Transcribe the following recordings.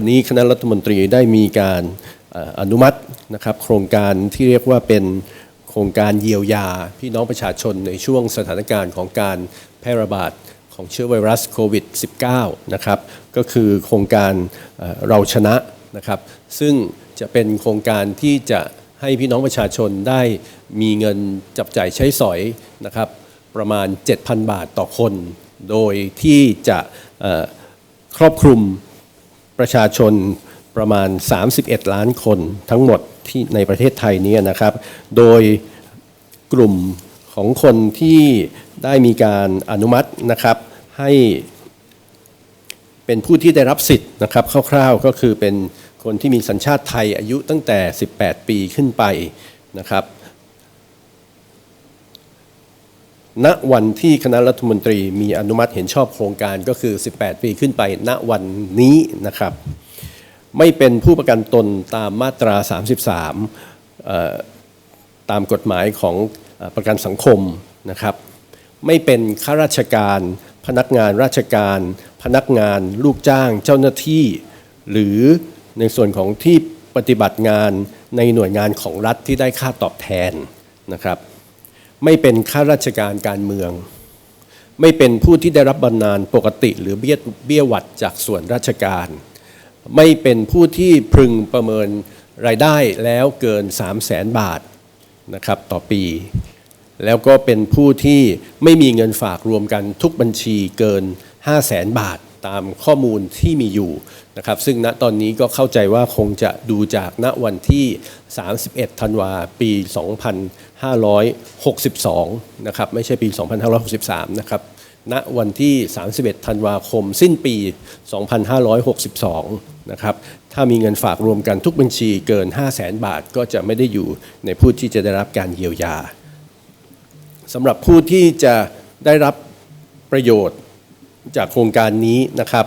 วันนี้คณะรัฐมนตรีได้มีการอนุมัตินะครับ โครงการที่เรียกว่าเป็นโครงการเยียวยา พี่น้องประชาชนในช่วงสถานการณ์ของการแพร่ระบาดของเชื้อไวรัสโควิด -19 นะครับ ก็คือโครงการเราชนะนะครับ ซึ่งจะเป็นโครงการที่จะให้พี่น้องประชาชนได้มีเงินจับจ่ายใช้สอยนะครับ ประมาณ 7,000 บาทต่อคน โดยที่จะครอบคลุม ประชาชนประมาณ 31 ล้านคนทั้งหมดที่ในประเทศไทยนี้นะครับ โดยกลุ่มของคนที่ได้มีการอนุมัตินะครับให้เป็นผู้ที่ได้รับสิทธิ์นะครับคร่าวๆก็คือเป็นคนที่มีสัญชาติไทยอายุตั้งแต่ 18 ปีขึ้นไปนะครับ ณวันที่คณะรัฐมนตรีมีอนุมัติเห็นชอบโครงการก็คือ 18 ปีขึ้นไปณวันนี้นะครับ ไม่เป็นผู้ประกันตนตามมาตรา 33 ตามกฎหมายของประกันสังคมนะครับ ไม่เป็นข้าราชการ พนักงานราชการ พนักงานลูกจ้าง เจ้าหน้าที่ หรือในส่วนของที่ปฏิบัติงานในหน่วยงานของรัฐที่ได้ค่าตอบแทนนะครับ ไม่เป็นข้าราชการการเมือง ไม่เป็นผู้ที่ได้รับบำนาญปกติหรือเบี้ยเบี้ยหวัดจากส่วนราชการ ไม่เป็นผู้ที่พึงประเมินรายได้แล้วเกิน 3 0 0แสนบาทนะครับต่อปี แล้วก็เป็นผู้ที่ไม่มีเงินฝากรวมกันทุกบัญชีเกิน 5 0 0แสนบาท ตามข้อมูลที่มีอยู่นะครับซึ่งณตอนนี้ก็เข้าใจว่าคงจะดูจากณวันที่ 31 ธันวาปี 2562 นะครับไม่ใช่ปี 2563 นะครับณวันที่ 31 ธันวาคม สิ้นปี 2562 นะครับ ถ้ามีเงินฝากรวมกันทุกบัญชีเกิน 5 0 0แสนบาทก็จะไม่ได้อยู่ในผู้ที่จะได้รับการเยียวยาสำหรับผู้ที่จะได้รับประโยชน์ จากโครงการนี้นะครับ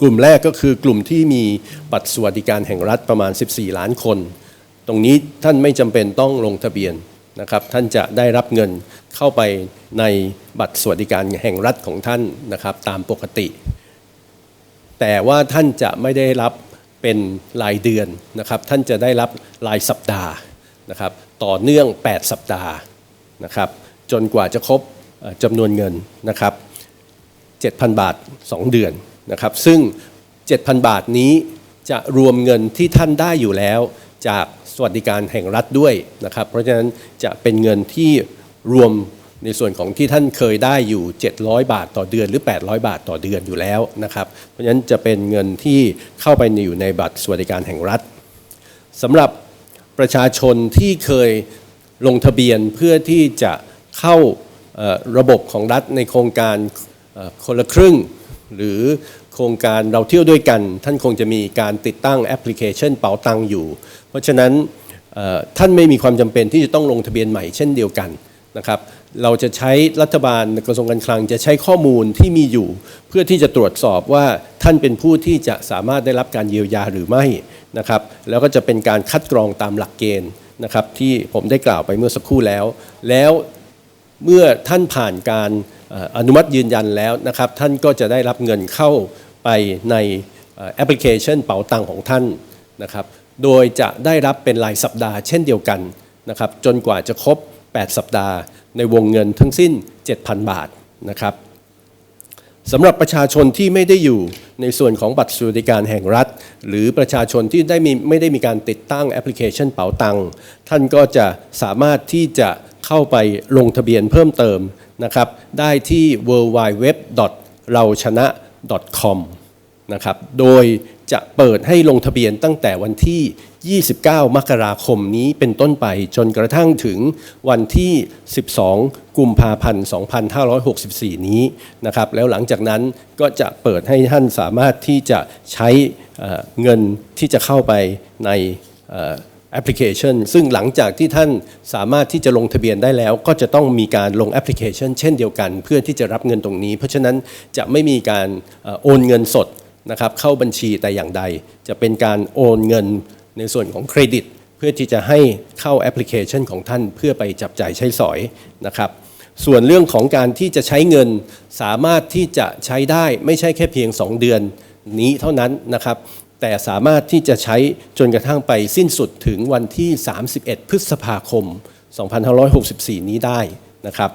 กลุ่มแรกก็คือกลุ่มที่มีบัตรสวัสดิการแห่งรัฐประมาณ 14 ล้านคน ตรงนี้ท่านไม่จำเป็นต้องลงทะเบียนนะครับท่านจะได้รับเงินเข้าไปในบัตรสวัสดิการแห่งรัฐของท่านนะครับตามปกติ แต่ว่าท่านจะไม่ได้รับเป็นรายเดือนนะครับ ท่านจะได้รับรายสัปดาห์นะครับ ต่อเนื่อง 8 สัปดาห์นะครับ จนกว่าจะครบ จำนวนเงินนะครับ 7,000 บาท 2 เดือนนะครับ ซึ่ง 7,000 บาทนี้จะรวมเงินที่ท่านได้อยู่แล้ว จากสวัสดิการแห่งรัฐด้วยนะครับ เพราะฉะนั้นจะเป็นเงินที่รวมในส่วนของที่ท่านเคยได้อยู่ 700 บาทต่อเดือนหรือ 800 บาทต่อเดือนอยู่แล้วนะครับ เพราะฉะนั้นจะเป็นเงินที่เข้าไปอยู่ในบัตรสวัสดิการแห่งรัฐสำหรับประชาชนที่เคยลงทะเบียนเพื่อที่จะเข้า ระบบของรัฐในโครงการคนละครึ่ง หรือโครงการเราเที่ยวด้วยกัน ท่านคงจะมีการติดตั้งแอปพลิเคชันเป๋าตังอยู่ เพราะฉะนั้นท่านไม่มีความจำเป็นที่จะต้องลงทะเบียนใหม่เช่นเดียวกันนะครับเราจะใช้รัฐบาลกระทรวงการคลังจะใช้ข้อมูลที่มีอยู่ เพื่อที่จะตรวจสอบว่าท่านเป็นผู้ที่จะสามารถได้รับการเยียวยาหรือไม่นะครับแล้วก็จะเป็นการคัดกรองตามหลักเกณฑ์นะครับที่ผมได้กล่าวไปเมื่อสักครู่แล้ว แล้ว เมื่อท่านผ่านการอนุมัติยืนยันแล้วนะครับ ท่านก็จะได้รับเงินเข้าไปในแอปพลิเคชันเป๋าตังของท่านนะครับ โดยจะได้รับเป็นรายสัปดาห์เช่นเดียวกันนะครับ จนกว่าจะครบ 8 สัปดาห์ ในวงเงินทั้งสิ้น 7,000 บาทนะครับสำหรับประชาชนที่ไม่ได้อยู่ในส่วนของบัตรสวัสดิการแห่งรัฐ หรือประชาชนที่ได้มีไม่ได้มีการติดตั้งแอปพลิเคชันเป๋าตัง ท่านก็จะสามารถที่จะ เข้าไปลงทะเบียนเพิ่มเติมนะครับ ได้ที่ w w w เราชนะ .com นะครับ โดยจะเปิดให้ลงทะเบียนตั้งแต่วันที่ 29 มกราคมนี้เป็นต้นไปจนกระทั่งถึงวันที่ 12 กุมภาพันธ์ 2564 นี้นะครับ แล้วหลังจากนั้นก็จะเปิดให้ท่านสามารถที่จะใช้เงินที่จะเข้าไปใน แอปพลิเคชัน ซึ่งหลังจากที่ท่านสามารถที่จะลงทะเบียนได้แล้ว ก็จะต้องมีการลงแอปพลิเคชัน เช่นเดียวกัน เพื่อที่จะรับเงินตรงนี้ เพราะฉะนั้นจะไม่มีการโอนเงินสดนะครับเข้าบัญชีแต่อย่างใด จะเป็นการโอนเงินในส่วนของเครดิต เพื่อที่จะให้เข้าแอปพลิเคชันของท่านเพื่อไปจับจ่ายใช้สอยนะครับส่วนเรื่องของการที่จะใช้เงินสามารถที่จะใช้ได้ไม่ใช่แค่เพียง 2 เดือนนี้เท่านั้นนะครับ แต่สามารถที่จะใช้จนกระทั่งไปสิ้นสุดถึงวันที่ 31 พฤษภาคม 2564 นี้ได้นะครับ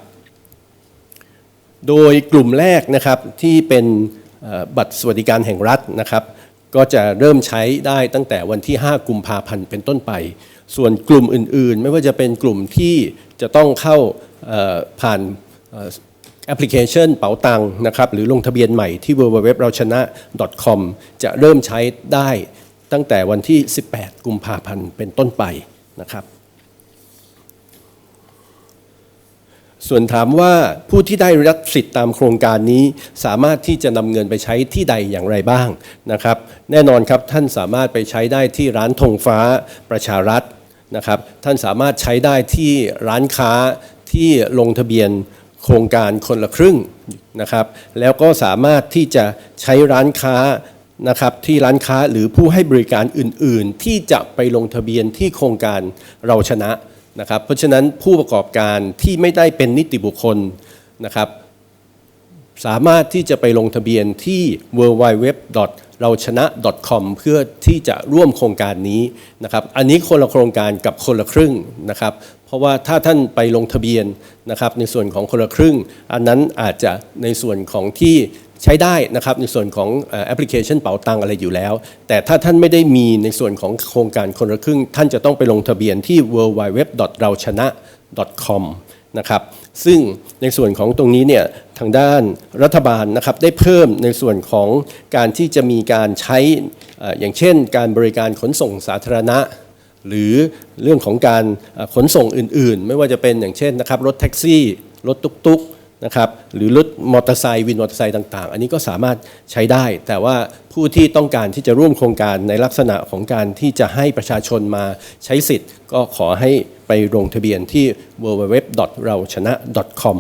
โดยกลุ่มแรกนะครับที่เป็นบัตรสวัสดิการแห่งรัฐนะครับ ก็จะเริ่มใช้ได้ตั้งแต่วันที่ 5 กุมภาพันธ์เป็นต้นไป ส่วนกลุ่มอื่นๆ ไม่ว่าจะเป็นกลุ่มที่จะต้องเข้าผ่าน แอปพลิเคชันเป๋าตังนะครับหรือลงทะเบียนใหม่ที่ www เราชนะ .com จะเริ่มใช้ได้ตั้งแต่วันที่ 18 กุมภาพันธ์เป็นต้นไปนะครับ ส่วนถามว่าผู้ที่ได้รับสิทธิ์ตามโครงการนี้ สามารถที่จะนำเงินไปใช้ที่ใดอย่างไรบ้างนะครับ แน่นอนครับท่านสามารถไปใช้ได้ที่ร้านธงฟ้าประชารัฐนะครับ ท่านสามารถใช้ได้ที่ร้านค้าที่ลงทะเบียน โครงการคนละครึ่งนะครับ แล้วก็สามารถที่จะใช้ร้านค้านะครับที่ร้านค้าหรือผู้ให้บริการอื่น ๆ ที่จะไปลงทะเบียนที่โครงการเราชนะนะครับ เพราะฉะนั้นผู้ประกอบการที่ไม่ได้เป็นนิติบุคคลนะครับสามารถที่จะไปลงทะเบียนที่ www เราชนะ .com เพื่อที่จะร่วมโครงการนี้นะครับ อันนี้คนละโครงการกับคนละครึ่งนะครับ เพราะว่าถ้าท่านไปลงทะเบียนนะครับในส่วนของคนละครึ่ง อันนั้นอาจจะในส่วนของที่ใช้ได้นะครับในส่วนของแอปพลิเคชันเป๋าตังอะไรอยู่แล้ว แต่ถ้าท่านไม่ได้มีในส่วนของโครงการคนละครึ่ง ท่านจะต้องไปลงทะเบียนที่ www เราชนะ com นะครับซึ่งในส่วนของตรงนี้เนี่ยทางด้านรัฐบาลนะครับได้เพิ่มในส่วนของการที่จะมีการใช้อย่างเช่น การบริการขนส่งสาธารณะ หรือเรื่องของการขนส่งอื่น ๆ ไม่ว่าจะเป็นอย่างเช่นนะครับรถแท็กซี่ รถตุ๊กๆนะครับหรือรถมอเตอร์ไซค์วินมอเตอร์ไซค์ต่างๆ อันนี้ก็สามารถใช้ได้ แต่ว่าผู้ที่ต้องการที่จะร่วมโครงการในลักษณะของการที่จะให้ประชาชนมาใช้สิทธิ์ ก็ขอให้ไปลงทะเบียนที่ www เราชนะ com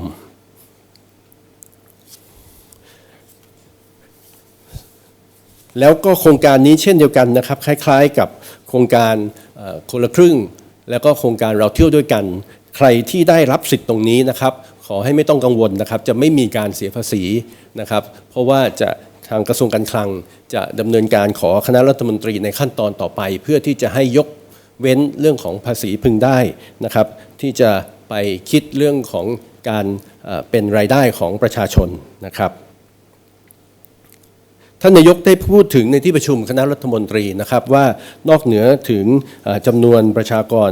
แล้วก็โครงการนี้เช่นเดียวกันนะครับ คล้าย ๆ กับโครงการ คนละครึ่ง แล้วก็โครงการเราเที่ยวด้วยกัน ใครที่ได้รับสิทธิ์ตรงนี้นะครับ ขอให้ไม่ต้องกังวลนะครับ จะไม่มีการเสียภาษีนะครับ เพราะว่าจะทางกระทรวงการคลังจะดำเนินการขอคณะรัฐมนตรีในขั้นตอนต่อไป เพื่อที่จะให้ยกเว้นเรื่องของภาษีพึงได้นะครับ ที่จะไปคิดเรื่องของการเป็นรายได้ของประชาชนนะครับ ท่านนายกได้พูดถึงในที่ประชุมคณะรัฐมนตรีนะครับว่านอกเหนือถึงจำนวนประชากร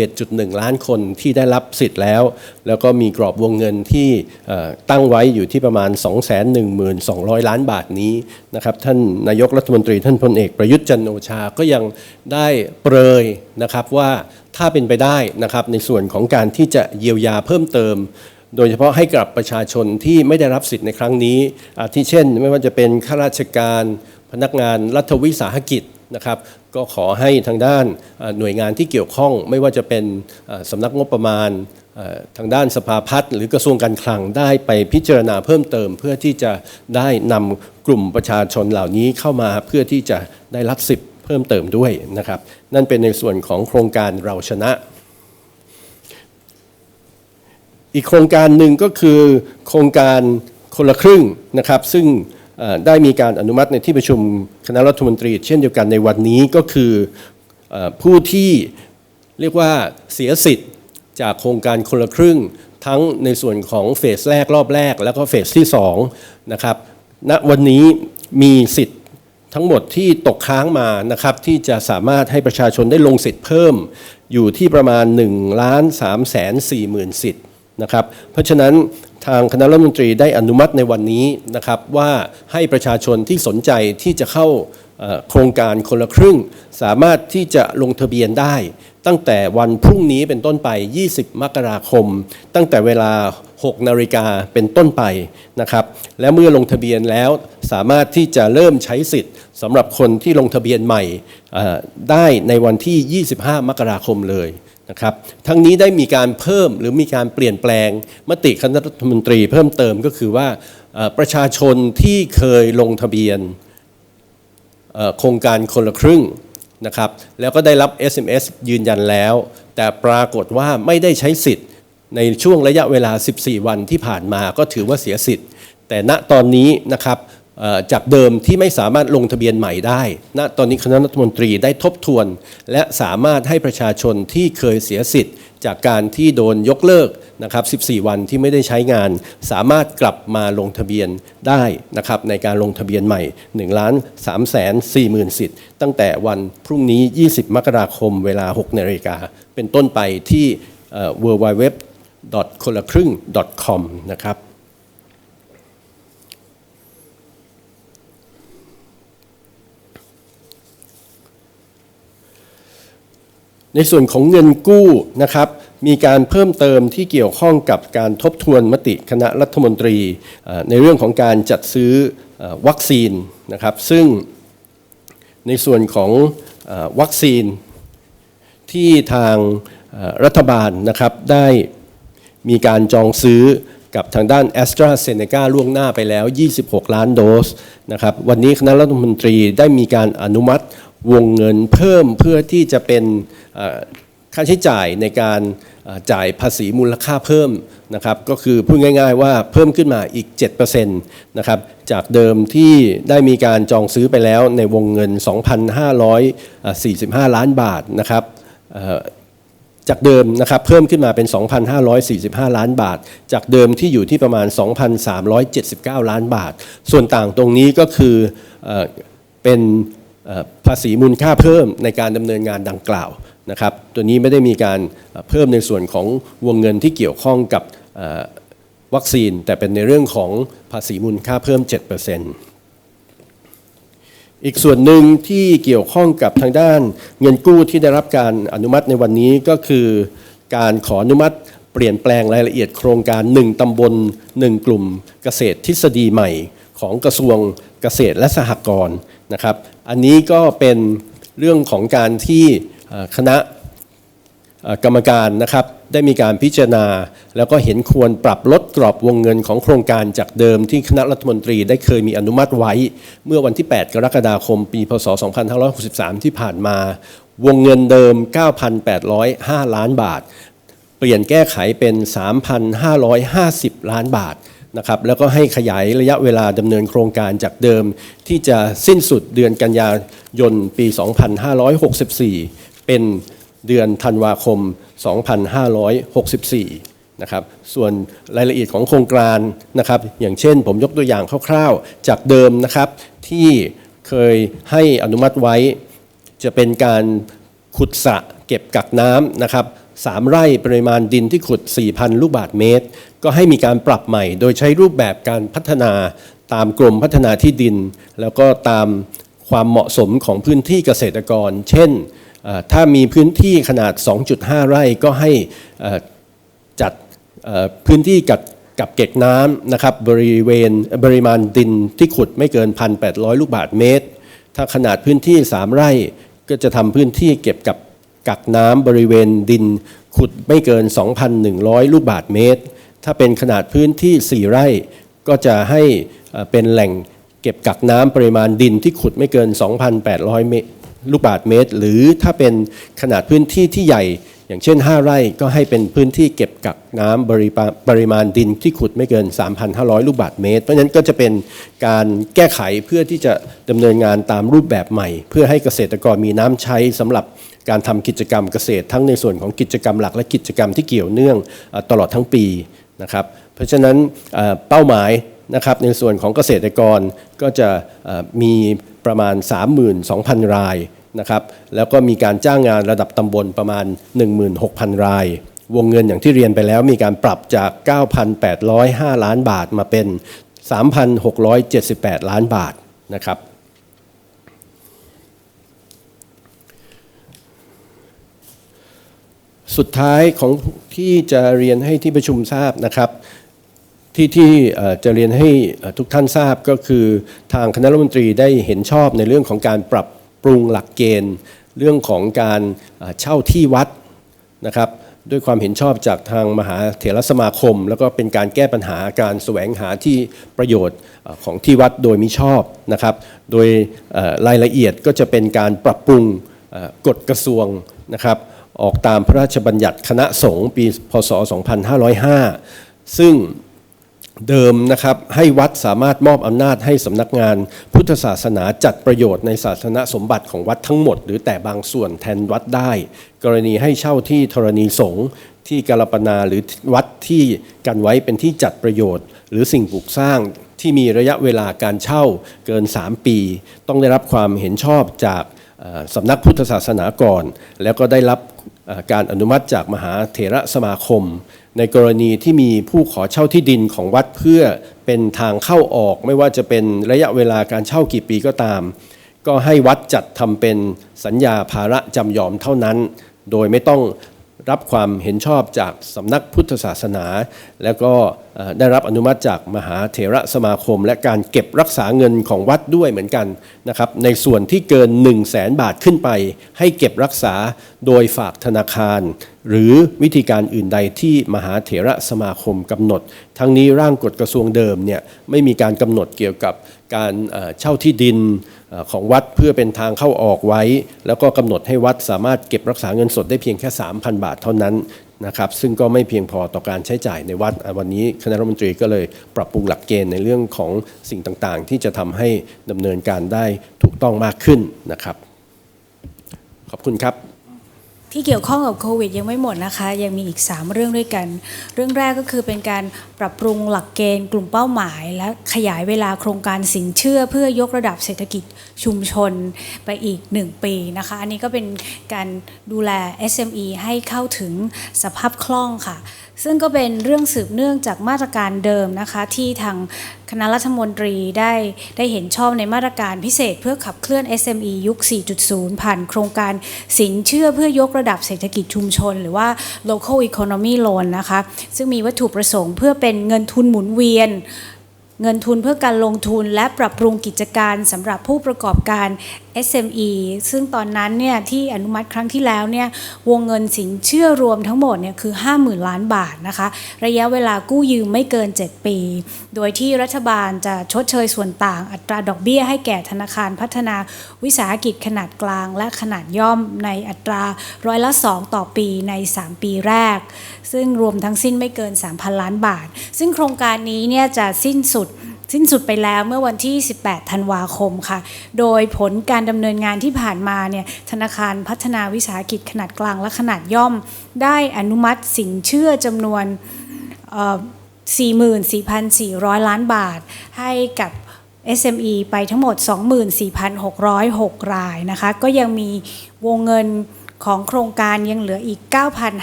31.1 ล้านคนที่ได้รับสิทธิ์แล้ว แล้วก็มีกรอบวงเงินที่ตั้งไว้อยู่ที่ประมาณ 2,1200ล้านบาทนี้นะครับท่านนายกรัฐมนตรีท่านพลเอกประยุทธ์จันโอชาก็ยังได้เปรยนะครับว่าถ้าเป็นไปได้นะครับในส่วนของการที่จะเยียวยาเพิ่มเติม โดยเฉพาะให้กับประชาชนที่ไม่ได้รับสิทธิ์ในครั้งนี้อาทิเช่น ไม่ว่าจะเป็นข้าราชการพนักงานรัฐวิสาหกิจนะครับก็ขอให้ทางด้านหน่วยงานที่เกี่ยวข้อง ไม่ว่าจะเป็นสำนักงบประมาณทางด้านสภาพัฒน์หรือกระทรวงการคลังได้ไปพิจารณาเพิ่มเติม เพื่อที่จะได้นำกลุ่มประชาชนเหล่านี้เข้ามาเพื่อที่จะได้รับสิทธิ์เพิ่มเติมด้วยนะครับ นั่นเป็นในส่วนของโครงการเราชนะ อีกโครงการหนึ่งก็คือโครงการคนละครึ่งนะครับ ซึ่งได้มีการอนุมัติในที่ประชุมคณะรัฐมนตรี เช่นเดียวกันในวันนี้ก็คืออผู้ที่เรียกว่าเสียสิทธิ์จากโครงการคนละครึ่ง ทั้งในส่วนของเฟสแรกรอบแรก แล้วก็เฟสที่2นะครับณวันนี้มีสิทธิ์ทั้งหมดที่ตกค้างมานะครับที่จะสามารถให้ประชาชนได้ลงสิทธิ์เพิ่ม อยู่ที่ประมาณ1ล้าน3แสน4หมื่นสิทธิ์ นะครับเพราะฉะนั้นทางคณะรัฐมนตรีได้อนุมัติในวันนี้นะครับว่าให้ประชาชนที่สนใจที่จะเข้าโครงการคนละครึ่ง สามารถที่จะลงทะเบียนได้ ตั้งแต่วันพรุ่งนี้เป็นต้นไป 20 มกราคม ตั้งแต่เวลา 6 นาฬิกาเป็นต้นไปนะครับ และเมื่อลงทะเบียนแล้วสามารถที่จะเริ่มใช้สิทธิ์สำหรับคนที่ลงทะเบียนใหม่ได้ในวันที่ 25 มกราคมเลยนะครับทั้งนี้ได้มีการเพิ่มหรือมีการเปลี่ยนแปลงมติคณะรัฐมนตรีเพิ่มเติมก็คือว่าประชาชนที่เคยลงทะเบียนโครงการคนละครึ่ง นะครับแล้วก็ได้รับ SMS ยืนยันแล้ว แต่ปรากฏว่าไม่ได้ใช้สิทธิ์ ในช่วงระยะเวลา 14 วันที่ผ่านมาก็ถือว่าเสียสิทธิ์ แต่ณตอนนี้นะครับจากเดิมที่ไม่สามารถลงทะเบียนใหม่ได้ณตอนนี้คณะรัฐมนตรีได้ทบทวน และสามารถให้ประชาชนที่เคยเสียสิทธิ์ จากการที่โดนยกเลิกนะครับ 14 วันที่ไม่ได้ใช้งาน สามารถกลับมาลงทะเบียนได้นะครับในการลงทะเบียนใหม่1ล้าน3แสน4หมื่นสิทธิ์ ตั้งแต่วันพรุ่งนี้ 20 มกราคมเวลา 6นาฬิกา เป็นต้นไปที่ w w w คนละครึ่ง .com นะครับ ในส่วนของเงินกู้นะครับมีการเพิ่มเติมที่เกี่ยวข้องกับการทบทวนมติคณะรัฐมนตรี ในเรื่องของการจัดซื้อวัคซีนนะครับ ซึ่งในส่วนของวัคซีนที่ทางรัฐบาลนะครับได้มีการจองซื้อกับทางด้าน a s t r a z เซ e c a ล่วงหน้าไปแล้ว 26 ล้านโดสนะครับวันนี้คณะรัฐมนตรีได้มีการอนุมัติวงเงินเพิ่มเพื่อที่จะเป็น ค่าใช้จ่ายในการจ่ายภาษีมูลค่าเพิ่มนะครับก็คือพูดง่าย ๆ ว่าเพิ่มขึ้นมาอีก7%นะครับจากเดิมที่ได้มีการจองซื้อไปแล้วในวงเงิน 2,545 ล้านบาทนะครับจากเดิมนะครับเพิ่มขึ้นมาเป็น 2,545 ล้านบาท จากเดิมที่อยู่ที่ประมาณ 2,379 ล้านบาท ส่วนต่างตรงนี้ก็คือเอ่อเป็น ภาษีมูลค่าเพิ่มในการดำเนินงานดังกล่าวนะครับ ตัวนี้ไม่ได้มีการเพิ่มในส่วนของวงเงินที่เกี่ยวข้องกับวัคซีน แต่เป็นในเรื่องของภาษีมูลค่าเพิ่ม 7%อีกส่วนหนึ่งที่เกี่ยวข้องกับทางด้านเงินกู้ที่ได้รับการอนุมัติในวันนี้ก็คือการขออนุมัติเปลี่ยนแปลงรายละเอียดโครงการ 1 ตำบล 1 กลุ่มเกษตรทฤษฎีใหม่ ของกระทรวงเกษตรและสหกรณ์นะครับ อันนี้ก็เป็นเรื่องของการที่คณะกรรมการนะครับได้มีการพิจารณา แล้วก็เห็นควรปรับลดกรอบวงเงินของโครงการจากเดิมที่คณะรัฐมนตรีได้เคยมีอนุมัติไว้ เมื่อวันที่ 8 กรกฎาคม ปีพศ 2563 ที่ผ่านมา วงเงินเดิม 9,805 ล้านบาท เปลี่ยนแก้ไขเป็น 3,550 ล้านบาท นะครับแล้วก็ให้ขยายระยะเวลาดำเนินโครงการจากเดิม ที่จะสิ้นสุดเดือนกันยายนปี 2564 เป็นเดือนธันวาคม 2564นะครับส่วนรายละเอียดของโครงการนะครับ อย่างเช่นผมยกตัวอย่างคร่าวๆ จากเดิมนะครับที่เคยให้อนุมัติไว้ จะเป็นการขุดสระเก็บกักน้ำนะครับสามไร่ปริมาณดินที่ขุด 4,000 ลูกบาทเมตร ก็ให้มีการปรับใหม่ โดยใช้รูปแบบการพัฒนาตามกรมพัฒนาที่ดิน แล้วก็ตามความเหมาะสมของพื้นที่เกษตรกร เช่นถ้ามีพื้นที่ขนาด 2.5 ไร่ก็ให้จัดพื้นที่กับกับเก็บน้ำนะครับบริเวณปริมาณดินที่ขุดไม่เกิน 1,800 ลูกบาทเมตร ถ้าขนาดพื้นที่ 3 ไร่ก็จะทำพื้นที่เก็บกับกักน้ำบริเวณดินขุดไม่เกิน 2,100 ลูกบาทเมตร ถ้าเป็นขนาดพื้นที่ 4 ไร่ก็จะให้เป็นแหล่งเก็บกักน้ำปริมาณดินที่ขุดไม่เกิน 2,800 เมตรลูกบาทเมตร หรือถ้าเป็นขนาดพื้นที่ที่ใหญ่ อย่างเช่น 5 ไร่ก็ให้เป็นพื้นที่เก็บกักน้ำปริมาณดินที่ขุดไม่เกิน 3,500 ลูกบาศก์เมตร เพราะฉะนั้นก็จะเป็นการแก้ไขเพื่อที่จะดำเนินงานตามรูปแบบใหม่ เพื่อให้เกษตรกรมีน้ำใช้สำหรับการทำกิจกรรมเกษตร ทั้งในส่วนของกิจกรรมหลักและกิจกรรมที่เกี่ยวเนื่องตลอดทั้งปี นะครับเพราะฉะนั้นเป้าหมายนะครับในส่วนของเกษตรกรก็จะมีประมาณ 32,000 รายนะครับแล้วก็มีการจ้างงานระดับตำบลประมาณ 16,000 ราย วงเงินอย่างที่เรียนไปแล้วมีการปรับจาก 9,805 ล้านบาทมาเป็น 3,678 ล้านบาทนะครับ สุดท้ายของที่จะเรียนให้ที่ประชุมทราบนะครับ ที่ที่จะเรียนให้ทุกท่านทราบก็คือทางคณะรัฐมนตรีได้เห็นชอบในเรื่องของการปรับปรุงหลักเกณฑ์ เรื่องของการเช่าที่วัดนะครับด้วยความเห็นชอบจากทางมหาเถรสมาคม แล้วก็เป็นการแก้ปัญหาการแสวงหาที่ประโยชน์ของที่วัดโดยมิชอบนะครับ โดยรายละเอียดก็จะเป็นการปรับปรุงกฎกระทรวงนะครับ ออกตามพระราชบัญญัติคณะสงฆ์ปีพศ 2505 ซึ่งเดิมนะครับให้วัดสามารถมอบอำนาจให้สำนักงานพุทธศาสนาจัดประโยชน์ในศาสนสมบัติของวัดทั้งหมด หรือแต่บางส่วนแทนวัดได้ กรณีให้เช่าที่ธรณีสงฆ์ที่กาลปนาหรือวัดที่กันไว้เป็นที่จัดประโยชน์ หรือสิ่งปลูกสร้างที่มีระยะเวลาการเช่าเกิน 3 ปี ต้องได้รับความเห็นชอบจากสำนักพุทธศาสนาก่อน แล้วก็ได้รับ การอนุมัติจากมหาเถระสมาคม ในกรณีที่มีผู้ขอเช่าที่ดินของวัดเพื่อเป็นทางเข้าออก ไม่ว่าจะเป็นระยะเวลาการเช่ากี่ปีก็ตาม ก็ให้วัดจัดทำเป็นสัญญาภาระจำยอมเท่านั้น โดยไม่ต้อง รับความเห็นชอบจากสำนักพุทธศาสนา แล้วก็ได้รับอนุมัติจากมหาเถระสมาคม และการเก็บรักษาเงินของวัดด้วยเหมือนกันนะครับในส่วนที่เกิน 1 0 0 0 0แสนบาทขึ้นไป ให้เก็บรักษาโดยฝากธนาคาร หรือวิธีการอื่นใดที่มหาเถระสมาคมกำหนด ทั้งนี้ร่างกฎกระทรวงเดิมเนี่ยไม่มีการกำหนดเกี่ยวกับ การเช่าที่ดินของวัดเพื่อเป็นทางเข้าออกไว้ แล้วก็กำหนดให้วัดสามารถเก็บรักษาเงินสดได้เพียงแค่ 3,000 บาทเท่านั้นนะครับซึ่งก็ไม่เพียงพอต่อการใช้จ่ายในวัดวันนี้คณะรัฐมนตรีก็เลยปรับปรุงหลักเกณฑ์ในเรื่องของสิ่งต่างๆ ที่จะทำให้ดำเนินการได้ถูกต้องมากขึ้นนะครับ ขอบคุณครับ ที่เกี่ยวข้องกับโควิดยังไม่หมดนะคะ ยังมีอีก 3 เรื่องด้วยกัน เรื่องแรกก็คือเป็นการปรับปรุงหลักเกณฑ์กลุ่มเป้าหมาย และขยายเวลาโครงการสินเชื่อ เพื่อยกระดับเศรษฐกิจชุมชนไปอีก 1 ปีนะคะ อันนี้ก็เป็นการดูแล SME ให้เข้าถึงสภาพคล่องค่ะ ซึ่งก็เป็นเรื่องสืบเนื่องจากมาตรการเดิมนะคะที่ทางคณะรัฐมนตรีได้ได้เห็นชอบในมาตรการพิเศษเพื่อขับเคลื่อน SME ยุค 4.0 ผ่านโครงการสินเชื่อเพื่อยกระดับเศรษฐกิจชุมชน หรือว่า local economy loan นะคะ ซึ่งมีวัตถุประสงค์เพื่อเป็นเงินทุนหมุนเวียนเงินทุนเพื่อการลงทุนและปรับปรุงกิจการสำหรับผู้ประกอบการ SME ซึ่งตอนนั้นเนี่ยที่อนุมัติครั้งที่แล้วเนี่ยวงเงินสินเชื่อรวมทั้งหมดเนี่ยคือ 50,000 ล้านบาทนะคะ ระยะเวลากู้ยืมไม่เกิน 7 ปี โดยที่รัฐบาลจะชดเชยส่วนต่างอัตราดอกเบี้ยให้แก่ธนาคารพัฒนาวิสาหกิจขนาดกลาง และขนาดย่อมในอัตราร้อยละ 2 ต่อปีใน 3 ปีแรก ซึ่งรวมทั้งสิ้นไม่เกิน 3,000 ล้านบาท ซึ่งโครงการนี้เนี่ยจะสิ้นสุด สิ้นสุดไปแล้วเมื่อวันที่ 18 ธันวาคมค่ะ โดยผลการดำเนินงานที่ผ่านมาเนี่ยธนาคารพัฒนาวิสาหกิจขนาดกลางและขนาดย่อม ได้อนุมัติสินเชื่อจำนวน 44,400 ล้านบาท ให้กับ SME ไปทั้งหมด 24,606 รายนะคะ ก็ยังมีวงเงิน ของโครงการยังเหลืออีก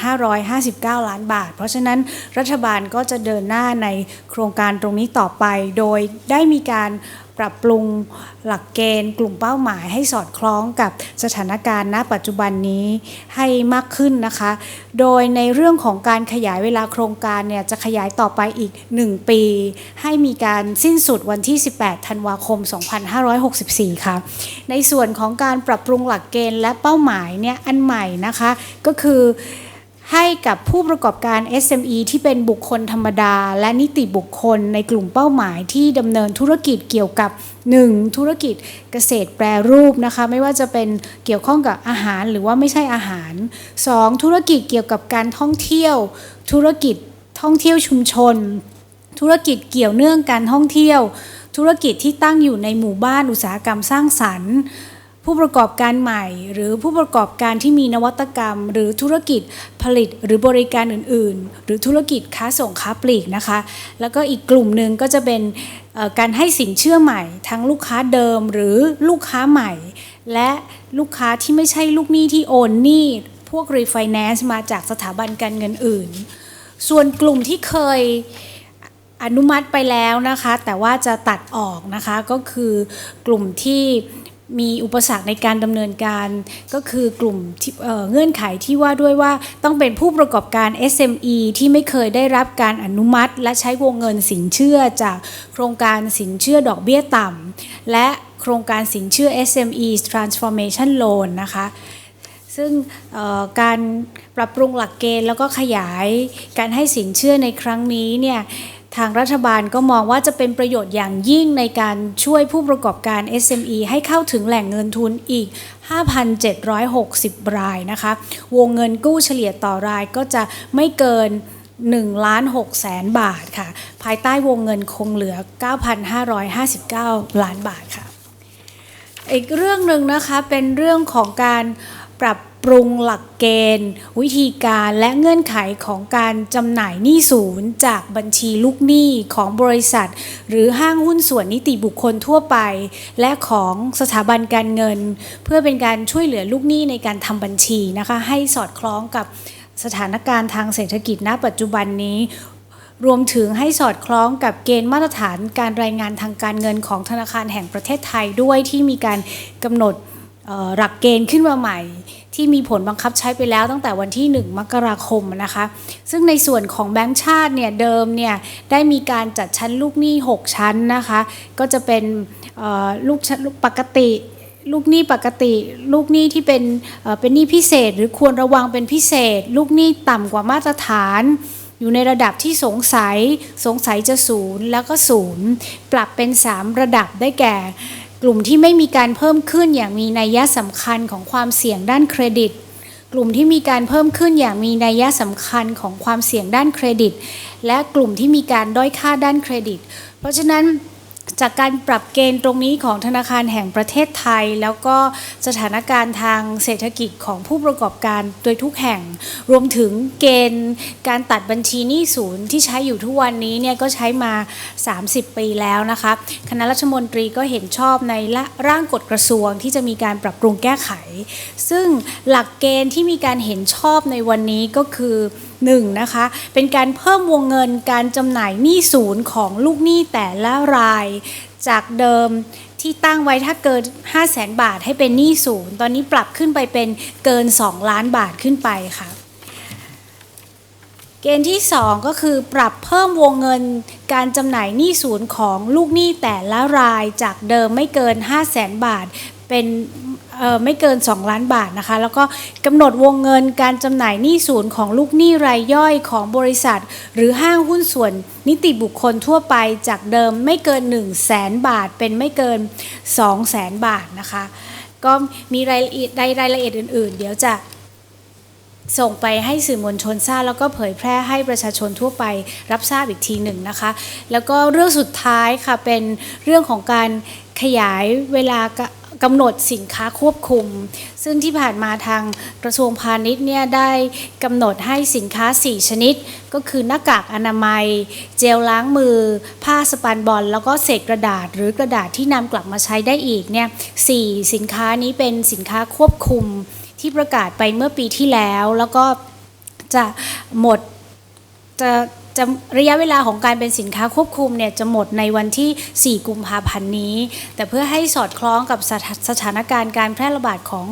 9,559 ล้านบาท เพราะฉะนั้นรัฐบาลก็จะเดินหน้าในโครงการตรงนี้ต่อไป โดยได้มีการ ปรับปรุงหลักเกณฑ์ กลุ่มเป้าหมายให้สอดคล้องกับสถานการณ์ณปัจจุบันนี้ให้มากขึ้นนะคะ โดยในเรื่องของการขยายเวลาโครงการเนี่ยจะขยายต่อไปอีก 1 ปี ให้มีการสิ้นสุดวันที่ 18 ธันวาคม 2564 ค่ะ ในส่วนของการปรับปรุงหลักเกณฑ์และเป้าหมายเนี่ยอันใหม่นะคะก็คือ ให้กับผู้ประกอบการ SME ที่เป็นบุคคลธรรมดา และนิติบุคคลในกลุ่มเป้าหมายที่ดำเนินธุรกิจเกี่ยวกับ 1. ธุรกิจเกษตรแปรรูปนะคะไม่ว่าจะเป็นเกี่ยวข้องกับอาหารหรือว่าไม่ใช่อาหาร 2. ธุรกิจเกี่ยวกับการท่องเที่ยว ธุรกิจท่องเที่ยวชุมชน ธุรกิจเกี่ยวเนื่องการท่องเที่ยว ธุรกิจที่ตั้งอยู่ในหมู่บ้านอุตสาหกรรมสร้างสรรค์ ผู้ประกอบการใหม่ หรือผู้ประกอบการที่มีนวัตกรรม หรือธุรกิจผลิตหรือบริการอื่น ๆ หรือธุรกิจค้าส่งค้าปลีกนะคะ แล้วก็อีกกลุ่มหนึ่งก็จะเป็นการให้สินเชื่อใหม่ ทั้งลูกค้าเดิมหรือลูกค้าใหม่ และลูกค้าที่ไม่ใช่ลูกหนี้ที่โอนหนี้พวกรีไฟแนนซ์มาจากสถาบันการเงินอื่น ส่วนกลุ่มที่เคยอนุมัติไปแล้วนะคะ แต่ว่าจะตัดออกนะคะก็คือกลุ่มที่ มีอุปสรรคในการดำเนินการก็คือกลุ่มเเงื่อนไขที่ว่าด้วยว่าต้องเป็นผู้ประกอบการ SME ที่ไม่เคยได้รับการอนุมัติ และใช้วงเงินสินเชื่อจากโครงการสินเชื่อดอกเบี้ยต่ำและโครงการสินเชื่อ SME Transformation Loan นะคะซึ่งการปรับปรุงหลักเกณฑ์แล้วก็ขยายการให้สินเชื่อในครั้งนี้เนี่ย ทางรัฐบาลก็มองว่าจะเป็นประโยชน์อย่างยิ่งในการช่วยผู้ประกอบการ SME ให้เข้าถึงแหล่งเงินทุนอีก 5,760 รายนะคะ วงเงินกู้เฉลี่ยต่อรายก็จะไม่เกิน1ล้าน6แสนบาทค่ะ ภายใต้วงเงินคงเหลือ 9,559 ล้านบาทค่ะ อีกเรื่องหนึ่งนะคะเป็นเรื่องของการปรับ ปรุงหลักเกณฑ์ วิธีการและเงื่อนไขของการจำหน่ายหนี้ศูนย์ จากบัญชีลูกหนี้ของบริษัท หรือห้างหุ้นส่วนนิติบุคคลทั่วไป และของสถาบันการเงิน เพื่อเป็นการช่วยเหลือลูกหนี้ในการทำบัญชีนะคะให้สอดคล้องกับสถานการณ์ทางเศรษฐกิจณ ปัจจุบันนี้รวมถึงให้สอดคล้องกับเกณฑ์มาตรฐานการรายงานทางการเงินของธนาคารแห่งประเทศไทยด้วยที่มีการกำหนดหลักเกณฑ์ขึ้นมาใหม่ ที่มีผลบังคับใช้ไปแล้วตั้งแต่วันที่ 1 มกราคมนะคะ ซึ่งในส่วนของแบงก์ชาติเนี่ยเดิมเนี่ยได้มีการจัดชั้นลูกหนี้ 6 ชั้นนะคะ ก็จะเป็นลูกชั้นลูกปกติลูกหนี้ปกติ ลูกหนี้ที่เป็นเป็นหนี้พิเศษ หรือควรระวังเป็นพิเศษ ลูกหนี้ต่ำกว่ามาตรฐาน อยู่ในระดับที่สงสัย สงสัยจะศูนย์แล้วก็ศูนย์ปรับเป็น 3 ระดับได้แก่ กลุ่มที่ไม่มีการเพิ่มขึ้นอย่างมีนัยยะสำคัญของความเสี่ยงด้านเครดิต กลุ่มที่มีการเพิ่มขึ้นอย่างมีนัยยะสำคัญของความเสี่ยงด้านเครดิต และกลุ่มที่มีการด้อยค่าด้านเครดิต เพราะฉะนั้น จากการปรับเกณฑ์ตรงนี้ของธนาคารแห่งประเทศไทย แล้วก็สถานการณ์ทางเศรษฐกิจของผู้ประกอบการโดยทุกแห่ง รวมถึงเกณฑ์การตัดบัญชีหนี้ศูนย์ที่ใช้อยู่ทุกวันนี้เนี่ยก็ใช้มา 30 ปีแล้วนะคะคณะรัฐมนตรีก็เห็นชอบในร่างกฎกระทรวงที่จะมีการปรับปรุงแก้ไข ซึ่งหลักเกณฑ์ที่มีการเห็นชอบในวันนี้ก็คือ หนึ่งนะคะเป็นการเพิ่มวงเงินการจำหน่ายหนี้ศูนย์ของลูกหนี้แต่ละราย จากเดิมที่ตั้งไว้ถ้าเกิน 5 0 0แสนบาทให้เป็นหนี้ศูนย์ตอนนี้ปรับขึ้นไปเป็นเกิน 2 ล้านบาทขึ้นไปค่ะเกณฑ์ที่ 2 ก็คือปรับเพิ่มวงเงินการจำหน่ายหนี้ศูนย์ของลูกหนี้แต่ละรายจากเดิมไม่เกิน 5 0 0แสนบาท เป็น ไม่เกิน 2 ล้านบาทนะคะ แล้วก็กำหนดวงเงินการจำหน่ายหนี้ศูนย์ของลูกหนี้รายย่อยของบริษัท หรือห้างหุ้นส่วนนิติบุคคลทั่วไปจากเดิมไม่เกิน 1 0 0 0 0แสนบาท เป็นไม่เกิน 2 0 0แสนบาทนะคะ ก็มีรายละเอียดรายละเอียดอื่น ๆ เดี๋ยวจะส่งไปให้สื่อมวลชนทราบแล้วก็เผยแพร่ให้ประชาชนทั่วไปรับทราบอีกทีหนึ่งนะคะ แล้วก็เรื่องสุดท้ายค่ะเป็นเรื่องของการขยายเวลา กำหนดสินค้าควบคุม ซึ่งที่ผ่านมาทางกระทรวงพาณิชย์เนี่ยได้กำหนดให้สินค้า 4 ชนิด ก็คือหน้ากากอนามัย เจลล้างมือ ผ้าสปันบอล แล้วก็เศษกระดาษ หรือกระดาษที่นำกลับมาใช้ได้อีกเนี่ยสี่สินค้านี้เป็นสินค้าควบคุมที่ประกาศไปเมื่อปีที่แล้ว แล้วก็จะหมดจะ จะระยะเวลาของการเป็นสินค้าควบคุมเนี่ยจะหมดในวันที่ 4 กุมภาพันธ์นี้ แต่เพื่อให้สอดคล้องกับสถสถานการณ์การแพร่ระบาดของ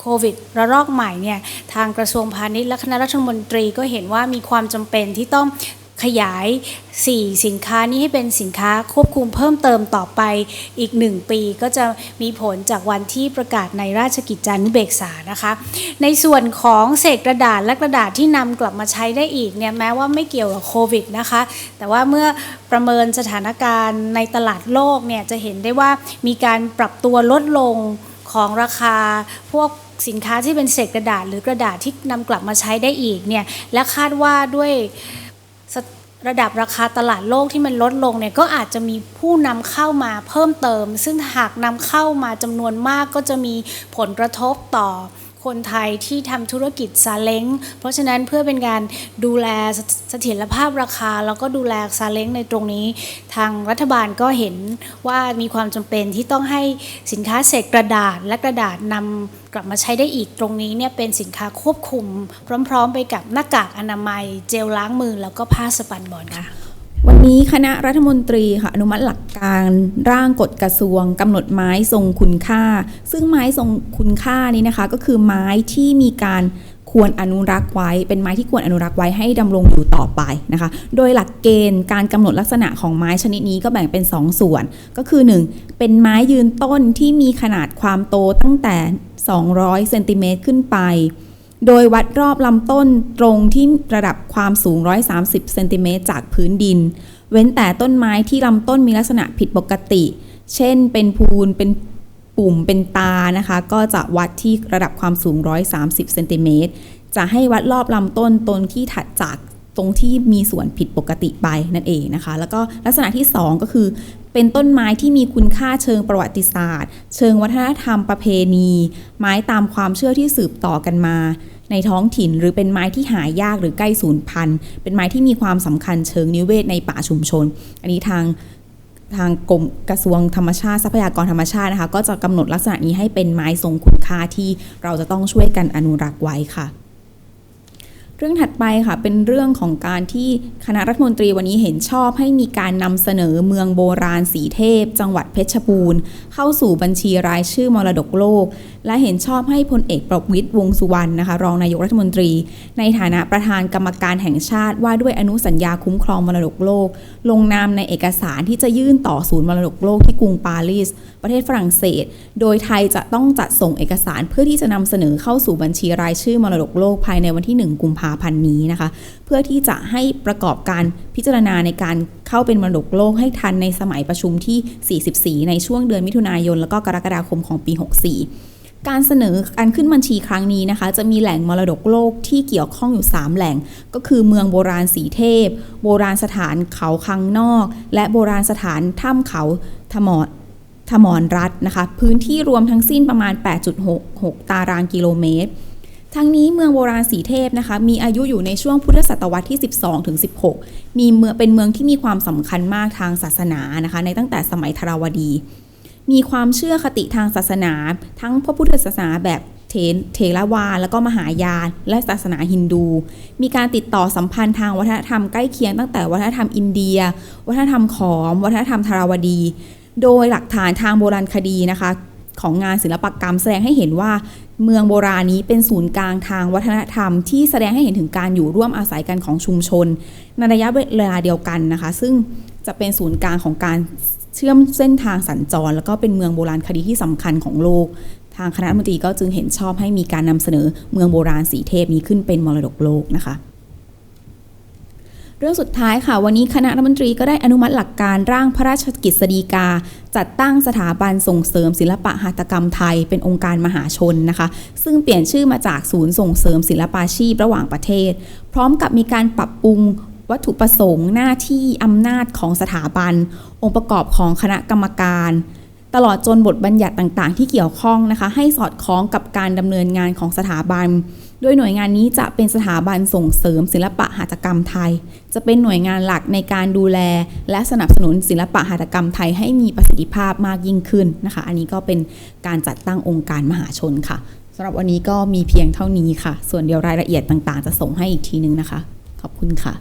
โควิดระลอกใหม่เนี่ยทางกระทรวงพาณิชย์และคณะรัฐมนตรีก็เห็นว่ามีความจำเป็นที่ต้อง ขยาย 4 สินค้านี้ให้เป็นสินค้าควบคุมเพิ่มเติมต่อไปอีก 1 ปีก็จะมีผลจากวันที่ประกาศในราชกิจจานุเบกษานะคะ ในส่วนของเศษกระดาษและกระดาษที่นำกลับมาใช้ได้อีกเนี่ยแม้ว่าไม่เกี่ยวกับโควิดนะคะ แต่ว่าเมื่อประเมินสถานการณ์ในตลาดโลกเนี่ยจะเห็นได้ว่ามีการปรับตัวลดลงของราคาพวกสินค้าที่เป็นเศษกระดาษหรือกระดาษที่นำกลับมาใช้ได้อีกเนี่ยและคาดว่าด้วย ระดับราคาตลาดโลกที่มันลดลงเนี่ยก็อาจจะมีผู้นำเข้ามาเพิ่มเติม ซึ่งหากนำเข้ามาจำนวนมากก็จะมีผลกระทบต่อ คนไทยที่ทำธุรกิจซาเล้ง เพราะฉะนั้นเพื่อเป็นการดูแลเสถียรภาพราคา แล้วก็ดูแลซาเล้งในตรงนี้ ทางรัฐบาลก็เห็นว่ามีความจำเป็นที่ต้องให้สินค้าเศษกระดาษและกระดาษนำกลับมาใช้ได้อีกตรงนี้เนี่ยเป็นสินค้าควบคุม พร้อม ๆ ไปกับหน้ากากอนามัย เจลล้างมือแล้วก็ผ้าสปันบอลค่ะ วันนี้คณะรัฐมนตรีค่ะอนุมัติหลักการร่างกฎกระทรวงกำหนดไม้ทรงคุณค่า ซึ่งไม้ทรงคุณค่านี้นะคะ ก็คือไม้ที่มีการควรอนุรักษ์ไว้ เป็นไม้ที่ควรอนุรักษ์ไว้ให้ดำรงอยู่ต่อไปนะคะ โดยหลักเกณฑ์การกำหนดลักษณะของไม้ชนิดนี้ก็แบ่งเป็น 2ส่วน ก็คือ 1. เป็นไม้ยืนต้นที่มีขนาดความโตตั้งแต่ 200เซนติเมตรขึ้นไป โดยวัดรอบลำต้นตรงที่ระดับความสูง 130 เซนติเมตรจากพื้นดิน เว้นแต่ต้นไม้ที่ลำต้นมีลักษณะผิดปกติ เช่นเป็นพูน เป็นปุ่ม เป็นตานะคะ ก็จะวัดที่ระดับความสูง 130 เซนติเมตร จะให้วัดรอบลำต้นต้นที่ถัดจาก ตรงที่มีส่วนผิดปกติไปนั่นเองนะคะ แล้วก็ลักษณะที่ 2 ก็คือ เป็นต้นไม้ที่มีคุณค่าเชิงประวัติศาสตร์ เชิงวัฒนธรรมประเพณี ไม้ตามความเชื่อที่สืบต่อกันมาในท้องถิ่นหรือเป็นไม้ที่หายากหรือใกล้สูญพันธุ์ เป็นไม้ที่มีความสำคัญเชิงนิเวศในป่าชุมชน อันนี้ทางทางกรมกระทรวงธรรมชาติทรัพยากรธรรมชาตินะคะ ก็จะกำหนดลักษณะนี้ให้เป็นไม้ทรงคุณค่าที่เราจะต้องช่วยกันอนุรักษ์ไว้ค่ะ เรื่องถัดไปค่ะเป็นเรื่องของการที่คณะรัฐมนตรีวันนี้เห็นชอบให้มีการนำเสนอเมืองโบราณสีเทพ จังหวัดเพชรบูรณ์ เข้าสู่บัญชีรายชื่อมรดกโลก และเห็นชอบให้พลเอกประวิตยวงสุวรรณนะคะ รองนายกรัฐมนตรี ในฐานะประธานกรรมการแห่งชาติ ว่าด้วยอนุสัญญาคุ้มครองมรดกโลก ลงนามในเอกสารที่จะยื่นต่อศูนย์มรดกโลกที่กรุงปารีสประเทศฝรั่งเศส โดยไทยจะต้องจัดส่งเอกสารเพื่อที่จะนำเสนอเข้าสู่บัญชีรายชื่อมรดกโลกภายในวันที่ 1 กุมภาพันธ์นี้นะคะ เพื่อที่จะให้ประกอบการพิจารณาในการเข้าเป็นมรดกโลกให้ทันในสมัยประชุมที่ 44 ในช่วงเดือนมิถุนายน แล้วก็กรกฎาคมของปี 64การเสนอการขึ้นบัญชีครั้งนี้นะคะ จะมีแหล่งมรดกโลกที่เกี่ยวข้องอยู่ 3 แหล่ง ก็คือเมืองโบราณสีเทพ โบราณสถานเขาคังนอก และโบราณสถานถ้ำเขาทมอดทมรรัฐนะคะ พื้นที่รวมทั้งสิ้นประมาณ 8.66 ตารางกิโลเมตร ทั้งนี้เมืองโบราณสีเทพนะคะ มีอายุอยู่ในช่วงพุทธศตวรรษที่ 12ถึง16 มีเมืองเป็นเมืองที่มีความสำคัญมากทางศาสนานะคะ ในตั้งแต่สมัยธราวดี มีความเชื่อคติทางศาสนา ทั้งพระพุทธศาสนาแบบเทนเทรวาแล้วก็มหายาน และศาสนาฮินดู มีการติดต่อสัมพันธ์ทางวัฒนธรรมใกล้เคียงตั้งแต่วัฒนธรรมอินเดีย วัฒนธรรมขอม วัฒนธรรมธราวดี โดยหลักฐานทางโบราณคดีนะคะ ของงานศิลปกรรม แสดงให้เห็นว่าเมืองโบราณนี้เป็นศูนย์กลางทางวัฒนธรรม ที่แสดงให้เห็นถึงการอยู่ร่วมอาศัยกันของชุมชน ในระยะเวลาเดียวกันนะคะ ซึ่งจะเป็นศูนย์กลางของการเชื่อมเส้นทางสัญจร แล้วก็เป็นเมืองโบราณคดีที่สำคัญของโลก ทางคณะมนตรีก็จึงเห็นชอบให้มีการนำเสนอเมืองโบราณสีเทพนี้ขึ้นเป็นมรดกโลกนะคะ เรื่องสุดท้ายค่ะ วันนี้คณะรัฐมนตรีก็ได้อนุมัติหลักการร่างพระราชกิจสฎีกา จัดตั้งสถาบันส่งเสริมศิลปะหัตถกรรมไทย เป็นองค์การมหาชนนะคะ ซึ่งเปลี่ยนชื่อมาจากศูนย์ส่งเสริมศิลปาชีพระหว่างประเทศ พร้อมกับมีการปรับปรุงวัตถุประสงค์หน้าที่อำนาจของสถาบัน องค์ประกอบของคณะกรรมการ ตลอดจนบทบัญญัติต่างๆ ที่เกี่ยวข้องนะคะ ให้สอดคล้องกับการดำเนินงานของสถาบัน โดยหน่วยงานนี้จะเป็นสถาบันส่งเสริมศิลปะหัตถกรรมไทย จะเป็นหน่วยงานหลักในการดูแล และสนับสนุนศิลปะหัตถกรรมไทยให้มีประสิทธิภาพมากยิ่งขึ้นนะคะ อันนี้ก็เป็นการจัดตั้งองค์การมหาชนค่ะสำหรับวันนี้ก็มีเพียงเท่านี้ค่ะ ส่วนเดียวรายละเอียดต่างๆ จะส่งให้อีกทีนึงนะคะ ขอบคุณค่ะ